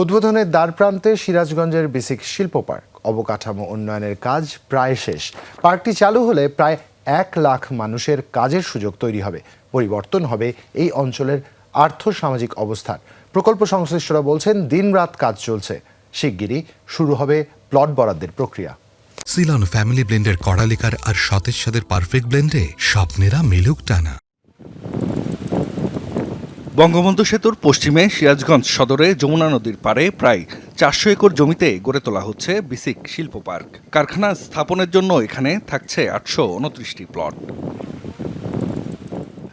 উদ্বোধনের দ্বারপ্রান্তে সিরাজগঞ্জের বিসিক শিল্প পার্ক। অবকাঠামো উন্নয়নের কাজ প্রায় শেষ। পার্কটি চালু হলে প্রায় এক লাখ মানুষের কাজের সুযোগ তৈরি হবে। পরিবর্তন হবে এই অঞ্চলের আর্থ সামাজিক অবস্থার প্রকল্প সংশ্লিষ্টরা বলছেন, দিনরাত কাজ চলছে। শিগগিরই শুরু হবে প্লট বরাদ্দের প্রক্রিয়া। সিলন ফ্যামিলি ব্লেন্ডের কড়ালিকার আর সতেজ সাদের পারফেক্ট ব্লেন্ডে স্বপ্নেরা মিলুক টানা। বঙ্গবন্ধু সেতুর পশ্চিমে সিরাজগঞ্জ সদরে যমুনা নদীর পাড়ে প্রায় চারশো একর জমিতে গড়ে তোলা হচ্ছে বিসিক শিল্প পার্ক। কারখানা স্থাপনের জন্য এখানে থাকছে আটশো উনত্রিশটি প্লট।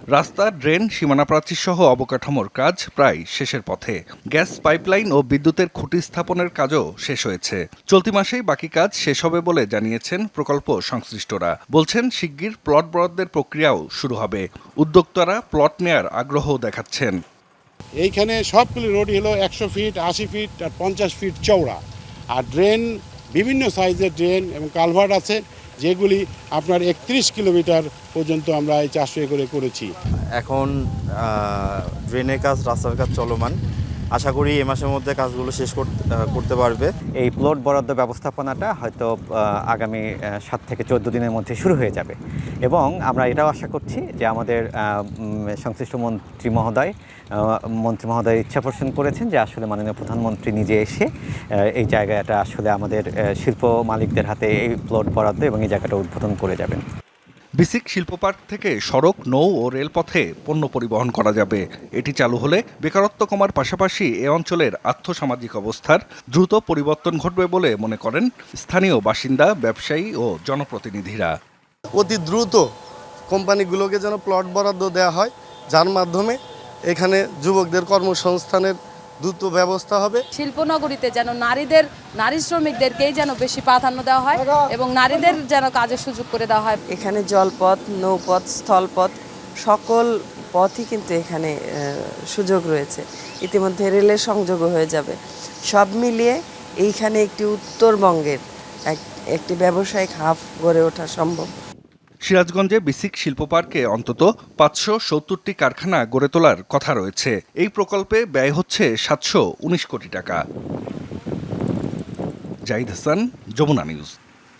রাস্তা, ড্রেন, সীমানা প্রাচীর সহ অবকাঠামোর কাজ প্রায় শেষের পথে। গ্যাস পাইপলাইন ও বিদ্যুতের খুঁটি স্থাপনের কাজও শেষ হয়েছে। চলতি মাসেই বাকি কাজ শেষ হবে বলে জানিয়েছেন প্রকল্প সংশ্লিষ্টরা। বলছেন, শিগগির প্লট বরাদ্দের প্রক্রিয়াও শুরু হবে। উদ্যোক্তারা প্লট নেয়ার আগ্রহ দেখাচ্ছেন। এইখানে সবগুলি রোডই হলো একশো ফিট, আশি ফিট আর পঞ্চাশ ফিট চওড়া। আর ড্রেন, বিভিন্ন সাইজের ড্রেন এবং কালভার্ট আছে। যেগুলি আপনার একত্রিশ কিলোমিটার পর্যন্ত আমরা এই চারশো করে করেছি। এখন ড্রেনের কাজ, রাস্তার কাজ চলমান। আশা করি এ মাসের মধ্যে কাজগুলো শেষ করতে পারবে। এই প্লট বরাদ্দ ব্যবস্থাপনাটা হয়তো আগামী সাত থেকে চোদ্দ দিনের মধ্যে শুরু হয়ে যাবে। এবং আমরা এটাও আশা করছি যে আমাদের সংশ্লিষ্ট মন্ত্রী মহোদয় মন্ত্রী মহোদয় ইচ্ছা পোষণ করেছেন যে আসলে মাননীয় প্রধানমন্ত্রী নিজে এসে এই জায়গাটা আসলে আমাদের শিল্প মালিকদের হাতে এই প্লট বরাদ্দ এবং এই জায়গাটা উদ্বোধন করে যাবেন। বিসিক শিল্প পার্ক থেকে সড়ক, নৌ ও রেলপথে পণ্য পরিবহন করা যাবে। এটি চালু হলে বেকারত্ব কমার পাশাপাশি এ অঞ্চলের আর্থসামাজিক অবস্থার দ্রুত পরিবর্তন ঘটবে বলে মনে করেন স্থানীয় বাসিন্দা, ব্যবসায়ী ও জনপ্রতিনিধিরা। অতি দ্রুত কোম্পানিগুলোকে যেন প্লট বরাদ্দ দেওয়া হয়, যার মাধ্যমে এখানে যুবকদের কর্মসংস্থানের দ্রুত ব্যবস্থা হবে। শিল্পনগরীতে যেন নারীদের নারী শ্রমিকদেরকেই যেন বেশি প্রাধান্য দেওয়া হয় এবং নারীদের যেন কাজের সুযোগ করে দেওয়া হয়। এখানে জলপথ নৌপথ স্থলপথ সকল পথই কিন্তু এখানে আহ, সুযোগ রয়েছে। ইতিমধ্যে রেলের সংযোগও হয়ে যাবে। সব মিলিয়ে এইখানে একটি উত্তরবঙ্গের এক একটি ব্যবসায়িক হাব গড়ে ওঠা সম্ভব। সিরাজগঞ্জে বিসিক শিল্প পার্কে অন্তত পাঁচশো সত্তরটি কারখানা গড়ে তোলার কথা রয়েছে। এই প্রকল্পে ব্যয় হচ্ছে সাতশো উনিশ কোটি টাকা। জাহিদ হাসান, যমুনা নিউজ।